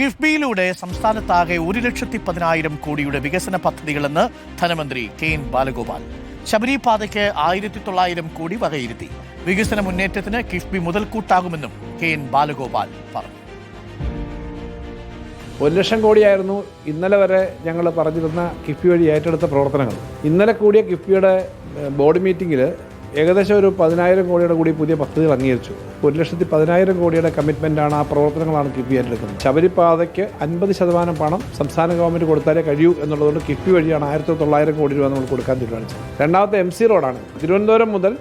കിഫ്ബിയിലൂടെ സംസ്ഥാനത്താകെ ഒരു ലക്ഷത്തി പതിനായിരം കോടിയുടെ വികസന പദ്ധതികളെന്ന് ധനമന്ത്രി കെ എൻ ബാലഗോപാൽ. ശബരി പാതയ്ക്ക് ആയിരത്തി തൊള്ളായിരം കോടി വകയിരുത്തി. വികസന മുന്നേറ്റത്തിന് കിഫ്ബി മുതൽക്കൂട്ടാകുമെന്നും കെ എൻ ബാലഗോപാൽ പറഞ്ഞു. ഒരു ലക്ഷം കോടിയായിരുന്നു ഇന്നലെ വരെ ഞങ്ങൾ പറഞ്ഞിരുന്ന കിഫ്ബി വഴി ഏറ്റെടുത്ത പ്രവർത്തനങ്ങൾ. ഇന്നലെ കൂടിയ കിഫ്ബിയുടെ ബോർഡ് മീറ്റിംഗിൽ ഏകദേശം ഒരു പതിനായിരം കോടിയുടെ കൂടി പുതിയ പദ്ധതികൾ അംഗീകരിച്ചു. ഒരു ലക്ഷത്തി പതിനായിരം കോടിയുടെ കമ്മിറ്റ്മെന്റാണ് ആ പ്രവർത്തനങ്ങളാണ് കിഫ്ബി ഏറ്റെടുക്കുന്നത്. ശബരിപാതയ്ക്ക് അൻപത് ശതമാനം പണം സംസ്ഥാന ഗവൺമെന്റ് കൊടുത്താലേ കഴിയൂ എന്നുള്ളതുകൊണ്ട് കിഫ്ബി വഴിയാണ് ആയിരത്തി തൊള്ളായിരം കോടി രൂപ നമ്മൾ കൊടുക്കാൻ തീരുമാനിച്ചത്. രണ്ടാമത്തെ എം സി റോഡാണ് തിരുവനന്തപുരം മുതൽ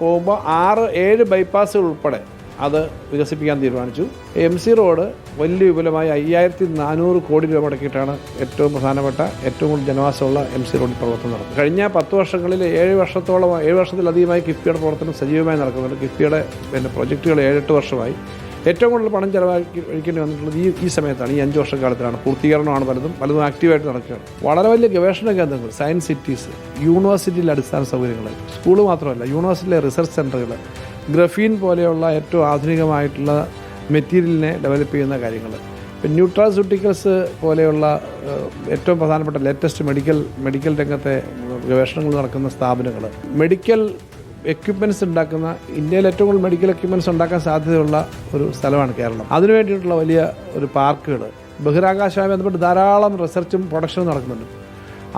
പോകുമ്പോൾ ആറ് ഏഴ് ബൈപ്പാസുകൾ ഉൾപ്പെടെ അത് വികസിപ്പിക്കാൻ തീരുമാനിച്ചു. എം സി റോഡ് വലിയ വിപുലമായ അയ്യായിരത്തി നാനൂറ് കോടി രൂപ മുടക്കിയിട്ടാണ് ഏറ്റവും പ്രധാനപ്പെട്ട ഏറ്റവും കൂടുതൽ ജനവാസമുള്ള എം സി റോഡിൽ പ്രവർത്തനം നടത്തുന്നത് കഴിഞ്ഞ പത്ത് വർഷങ്ങളിൽ ഏഴ് വർഷത്തോളം ഏഴ് വർഷത്തിലധികമായി കിഫ്ബിയുടെ പ്രവർത്തനം സജീവമായി നടക്കുന്നുണ്ട്. കിഫ്ബിയുടെ പിന്നെ പ്രൊജക്റ്റുകൾ ഏഴെട്ട് വർഷമായി. ഏറ്റവും കൂടുതൽ പണം ചെലവാക്കി ഒഴിക്കേണ്ടി വന്നിട്ടുള്ളത് ഈ ഈ സമയത്താണ് ഈ അഞ്ച് വർഷക്കാലത്തിലാണ്. പൂർത്തീകരണമാണ് പലതും പലതും ആക്റ്റീവായിട്ട് നടക്കുകയാണ്. വളരെ വലിയ ഗവേഷണ കേന്ദ്രങ്ങൾ സയൻസ് സിറ്റീസ് യൂണിവേഴ്സിറ്റിയിലെ അടിസ്ഥാന സൗകര്യങ്ങൾ സ്കൂൾ മാത്രമല്ല യൂണിവേഴ്സിറ്റിയിലെ റിസർച്ച് സെന്ററുകൾ ഗ്രഫീൻ പോലെയുള്ള ഏറ്റവും ആധുനികമായിട്ടുള്ള മെറ്റീരിയലിനെ ഡെവലപ്പ് ചെയ്യുന്ന കാര്യങ്ങൾ. ഇപ്പം ന്യൂട്രാസ്യൂട്ടിക്കൽസ് പോലെയുള്ള ഏറ്റവും പ്രധാനപ്പെട്ട ലേറ്റസ്റ്റ് മെഡിക്കൽ മെഡിക്കൽ രംഗത്തെ ഗവേഷണങ്ങൾ നടക്കുന്ന സ്ഥാപനങ്ങൾ. മെഡിക്കൽ എക്യുപ്മെന്റ്സ് ഉണ്ടാക്കുന്ന ഇന്ത്യയിൽ ഏറ്റവും കൂടുതൽ മെഡിക്കൽ എക്യുപ്മെന്റ്സ് ഉണ്ടാക്കാൻ സാധ്യതയുള്ള ഒരു സ്ഥലമാണ് കേരളം. അതിനു വേണ്ടിയിട്ടുള്ള വലിയ ഒരു പാർക്കുകൾ. ബഹിരാകാശവുമായി ബന്ധപ്പെട്ട് ധാരാളം റിസർച്ചും പ്രൊഡക്ഷനും നടക്കുന്നുണ്ട്.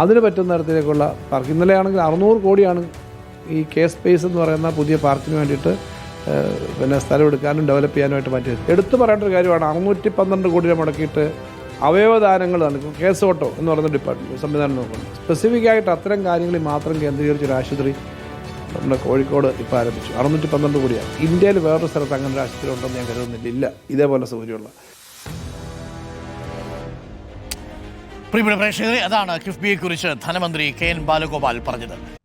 അതിന് പറ്റുന്ന തരത്തിലേക്കുള്ള പാർക്ക് ഇന്നലെ ആണെങ്കിൽ അറുന്നൂറ് കോടിയാണ് ഈ കെ സ്പേസ് എന്ന് പറയുന്ന പുതിയ പാർക്കിന് വേണ്ടിയിട്ട് പിന്നെ സ്ഥലം എടുക്കാനും ഡെവലപ്പ് ചെയ്യാനുമായിട്ട് പറ്റിയത്. എടുത്തു പറയേണ്ട ഒരു കാര്യമാണ് അറുന്നൂറ്റി പന്ത്രണ്ട് കോടി രൂപ മുടക്കിയിട്ട് അവയവദാനങ്ങൾ നൽകും. കേസ് ഓട്ടോ എന്ന് പറയുന്ന ഡിപ്പാർട്ട്മെന്റ് സംവിധാനം നോക്കുന്നു. സ്പെസിഫിക്കായിട്ട് അത്തരം കാര്യങ്ങളിൽ മാത്രം കേന്ദ്രീകരിച്ച ഒരു ആശുപത്രി നമ്മുടെ കോഴിക്കോട് ഇപ്പോൾ ആരംഭിച്ചു. അറുന്നൂറ്റി പന്ത്രണ്ട് കോടിയാണ്. ഇന്ത്യയിൽ വേറൊരു സ്ഥലത്ത് അങ്ങനെ ഒരു ആശുപത്രി ഉണ്ടെന്ന് ഞാൻ കരുതുന്നില്ല. ഇല്ല. ഇതേപോലെ സൗകര്യമുള്ള. പ്രിയപ്പെട്ട പ്രേക്ഷകരെ അതാണ് കിഫ്ബിയെക്കുറിച്ച് ധനമന്ത്രി കെ എൻ ബാലഗോപാൽ പറഞ്ഞത്.